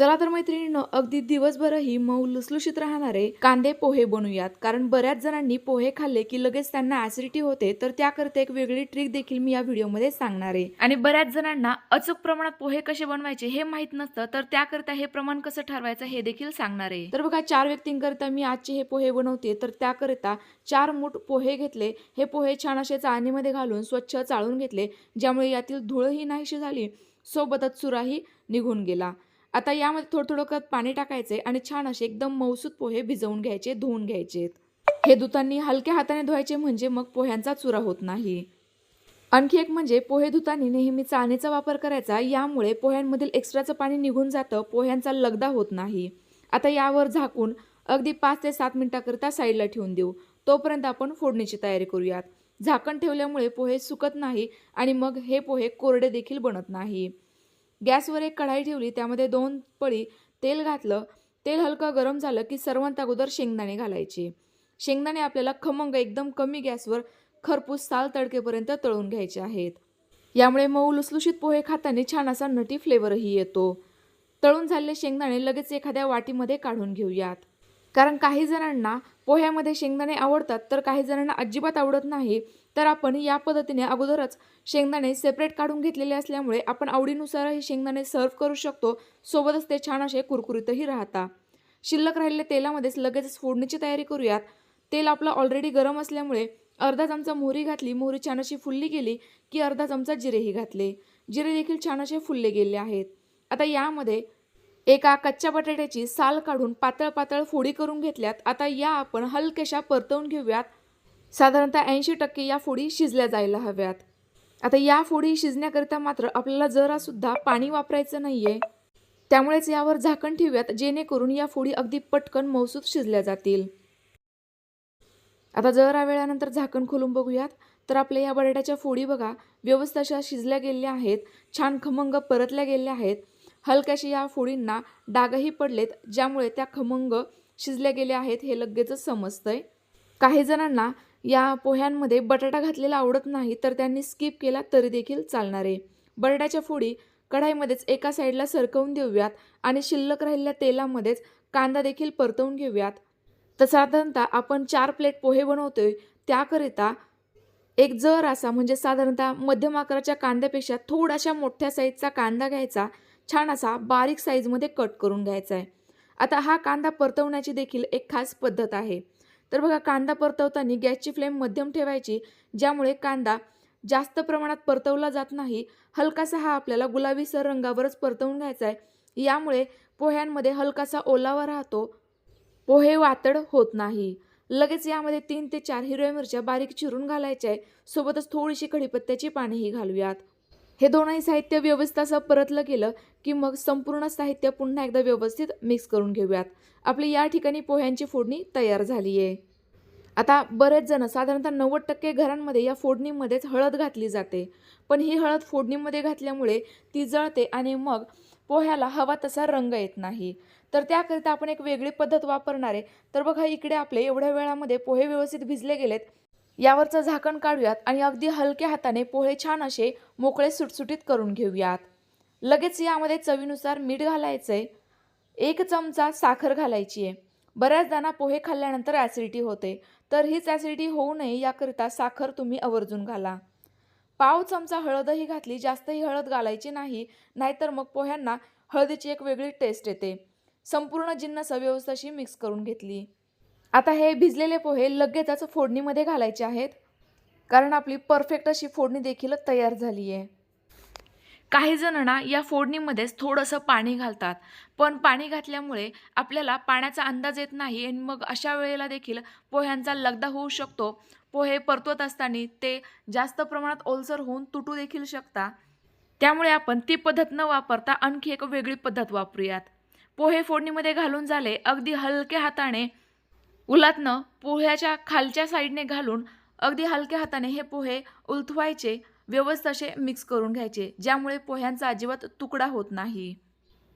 चला तर मैत्रिणींनो अगदी दिवसभरही मऊ लुसलुशीत राहणारे कांदे पोहे बनवूयात. कारण बऱ्याच जणांनी पोहे खाल्ले की लगेच त्यांना ऍसिडिटी होते तर त्याकरता एक वेगळी ट्रिक देखील मी या व्हिडिओमध्ये सांगणार आहे. आणि बऱ्याच जणांना अचूक प्रमाणात पोहे कसे बनवायचे हे माहीत नसतं तर त्याकरता हे प्रमाण कसं ठरवायचं हे देखील सांगणार आहे. तर बघा चार व्यक्तींकरता मी आजचे हे पोहे बनवते तर त्याकरिता चार मूठ पोहे घेतले. हे पोहे छान असे चाळणीमध्ये घालून स्वच्छ चाळून घेतले ज्यामुळे यातील धूळही नाहीशी झाली. सोबतच चुराही निघून गेला. आता यामध्ये थोडं थोडं करत पाणी टाकायचे आणि छान असे एकदम मौसूद पोहे भिजवून घ्यायचे धुवून घ्यायचे हे धुतांनी हलक्या हाताने धुवायचे म्हणजे मग पोह्यांचा चुरा होत नाही. आणखी एक म्हणजे पोहे धुतानी नेहमी चाळणीचा वापर करायचा यामुळे पोह्यांमधील एक्स्ट्राचं पाणी निघून जातं पोह्यांचा लगदा होत नाही. आता यावर झाकून अगदी पाच ते सात मिनिटाकरिता साईडला ठेवून देऊ. तोपर्यंत आपण फोडणीची तयारी करूयात. झाकण ठेवल्यामुळे पोहे सुकत नाही आणि मग हे पोहे कोरडे देखील बनत नाही. गॅसवर एक कढाई ठेवली त्यामध्ये दोन पळी तेल घातलं. तेल हलकं गरम झालं की सर्वांत अगोदर शेंगदाणे घालायचे. शेंगदाणे आपल्याला खमंग एकदम कमी गॅसवर खरपूस साल तडकेपर्यंत तळून घ्यायचे आहेत. यामुळे मऊ लुसलुशीत पोहे खाताना छान असा नटी फ्लेवरही येतो. तळून झालेले शेंगदाणे लगेच एखाद्या वाटीमध्ये काढून घेऊयात. कारण काही जणांना पोह्यामध्ये शेंगदाणे आवडतात तर काही जणांना अजिबात आवडत नाही तर आपण या पद्धतीने अगोदरच शेंगदाणे सेपरेट काढून घेतलेले असल्यामुळे आपण आवडीनुसारही शेंगदाणे सर्व्ह करू शकतो. सोबतच ते छान असे कुरकुरीतही राहतात शिल्लक राहिलेल्या तेलामध्येच लगेचच फोडणीची तयारी करूयात. तेल आपलं ऑलरेडी गरम असल्यामुळे अर्धा चमचा मोहरी घातली मोहरी छान अशी फुलली गेली की अर्धा चमचा जिरेही घातले. जिरे देखील छान असे फुलले गेले आहेत. आता यामध्ये एका कच्च्या बटाट्याची साल काढून पातळ पातळ फोडी करून घेतल्यात. आता या आपण हलक्याशा परतवून घेऊयात. साधारणतः ऐंशी टक्के या फोडी शिजल्या जायला हव्यात. आता या फोडी शिजण्याकरिता मात्र आपल्याला जरासुद्धा पाणी वापरायचं नाही आहे त्यामुळेच यावर झाकण ठेवूयात जेणेकरून या फोडी अगदी पटकन मौसूद शिजल्या जातील. आता जरा वेळानंतर झाकण खोलून बघूयात. तर आपल्या या बटाट्याच्या फोडी बघा व्यवस्था अशा शिजल्या गेलेल्या आहेत छान खमंग परतल्या गेलेल्या आहेत. हलक्याशी या फोडींना डागही पडलेत ज्यामुळे त्या खमंग शिजल्या गेल्या आहेत हे लगेचच समजतंय. काही जणांना या पोह्यांमध्ये बटाटा घातलेला आवडत नाही तर त्यांनी स्किप केला तरी देखील चालणार. आहे बटाट्याच्या फोडी कढाईमध्येच एका साईडला सरकवून देऊयात आणि शिल्लक राहिलेल्या तेलामध्येच कांदा देखील परतवून घेऊयात. तर साधारणतः आपण चार प्लेट पोहे बनवतोय त्याकरिता एक जर असा म्हणजे साधारणतः मध्यम आकाराच्या कांद्यापेक्षा थोडाशा मोठ्या साईजचा कांदा घ्यायचा छान असा बारीक साईजमध्ये कट करून घ्यायचा आहे. आता हा कांदा परतवण्याची देखील एक खास पद्धत आहे. तर बघा कांदा परतवताना गॅसची फ्लेम मध्यम ठेवायची ज्यामुळे कांदा जास्त प्रमाणात परतवला जात नाही. हलकासा हा आपल्याला गुलाबीसर रंगावरच परतवून घ्यायचा आहे. यामुळे पोह्यांमध्ये हलकासा ओलावा राहतो. पोहे वातड होत नाही. लगेच यामध्ये तीन ते चार हिरव्या मिरच्या बारीक चिरून घालायच्या आहे. सोबतच थोडीशी कढीपत्त्याची पानेही घालूयात. हे दोनही साहित्य व्यवस्थित असं परतलं गेलं की मग संपूर्ण साहित्य पुन्हा एकदा व्यवस्थित मिक्स करून घेऊयात. आपली या ठिकाणी पोह्यांची फोडणी तयार झाली आहे आता बरेच जण साधारणतः नव्वद टक्के घरांमध्ये या फोडणीमध्येच हळद घातली जाते. पण ही हळद फोडणीमध्ये घातल्यामुळे ती जळते आणि मग पोह्याला हवा तसा रंग येत नाही. तर त्याकरिता आपण एक वेगळी पद्धत वापरणार आहे. तर बघा इकडे आपले एवढ्या वेळामध्ये पोहे व्यवस्थित भिजले गेलेत. यावरचं झाकण काढूयात आणि अगदी हलक्या हाताने पोहे छान असे मोकळे सुटसुटीत करून घेऊयात. लगेच यामध्ये चवीनुसार मीठ घालायचं आहे एक चमचा साखर घालायची आहे. बऱ्याच पोहे खाल्ल्यानंतर ॲसिडिटी होते. तर हीच ॲसिडिटी होऊ नये याकरिता साखर तुम्ही आवर्जून घाला. पाव चमचा हळदही घातली जास्तही हळद घालायची नाही नाहीतर मग पोह्यांना हळदीची एक वेगळी टेस्ट येते. संपूर्ण जिन्नस व्यवस्थाशी मिक्स करून घेतली. आता हे भिजलेले पोहे लगेचच फोडणीमध्ये घालायचे आहेत. कारण आपली परफेक्ट अशी फोडणी देखील तयार झाली आहे. काही जणांना या फोडणीमध्येच थोडंसं पाणी घालतात. पण पाणी घातल्यामुळे आपल्याला पाण्याचा अंदाज येत नाही आणि मग अशा वेळेला देखील पोह्यांचा लगदा होऊ शकतो. पोहे परतवत असताना ते जास्त प्रमाणात ओलसर होऊन तुटू देखील शकता. त्यामुळे आपण ती पद्धत न वापरता आणखी एक वेगळी पद्धत वापरूयात. पोहे फोडणीमध्ये घालून झाले अगदी हलक्या हाताने उलातनं पोह्याच्या खालच्या साईडने घालून अगदी हलक्या हाताने हे पोहे उलथवायचे व्यवस्थित असे मिक्स करून घ्यायचे ज्यामुळे पोह्यांचा अजिबात तुकडा होत नाही.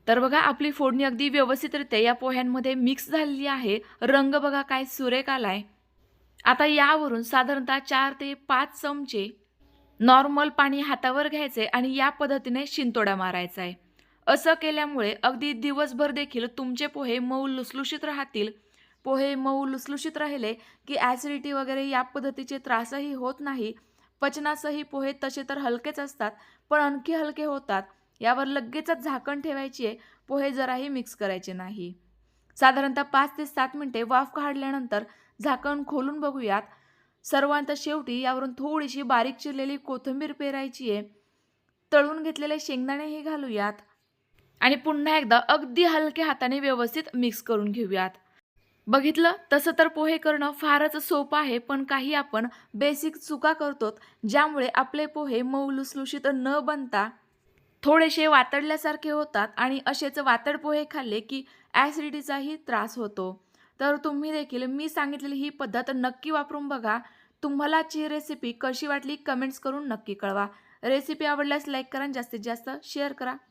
तर बघा आपली फोडणी अगदी व्यवस्थितरित्या या पोह्यांमध्ये मिक्स झालेली आहे. रंग बघा काय सुरेख आलाय. आता यावरून साधारणतः चार ते पाच चमचे नॉर्मल पाणी हातावर घ्यायचे आणि या पद्धतीने शिंतोडा मारायचा आहे असं केल्यामुळे अगदी दिवसभर देखील तुमचे पोहे मऊ लुसलुशीत राहतील. पोहे मऊ लुसलुशीत राहिले की ॲसिडिटी वगैरे या पद्धतीचे त्रासही होत नाही. पचनासही पोहे तसे तर हलकेच असतात पण आणखी हलके होतात. यावर लगेचच झाकण ठेवायची आहे पोहे जराही मिक्स करायचे नाही. साधारणतः पाच ते सात मिनिटे वाफ काढल्यानंतर झाकण खोलून बघूयात. सर्वांत शेवटी यावरून थोडीशी बारीक चिरलेली कोथिंबीर पेरायची आहे. तळून घेतलेले शेंगदाणेही घालूयात. आणि पुन्हा एकदा अगदी हलक्या हाताने व्यवस्थित मिक्स करून घेऊयात. बघितलं? तसं तर पोहे करणं फारच सोपं आहे पण काही आपण बेसिक चुका करतो ज्यामुळे आपले पोहे मऊ लुसलुशीत न बनता थोडेसे वातडल्यासारखे होतात आणि असेच वातड पोहे खाल्ले की ॲसिडिटीचाही त्रास होतो. तर तुम्ही देखील मी सांगितलेली ही पद्धत नक्की वापरून बघा. तुम्हाला ही रेसिपी कशी वाटली कमेंट्स करून नक्की कळवा. रेसिपी आवडल्यास लाईक करा जास्तीत जास्त शेअर करा.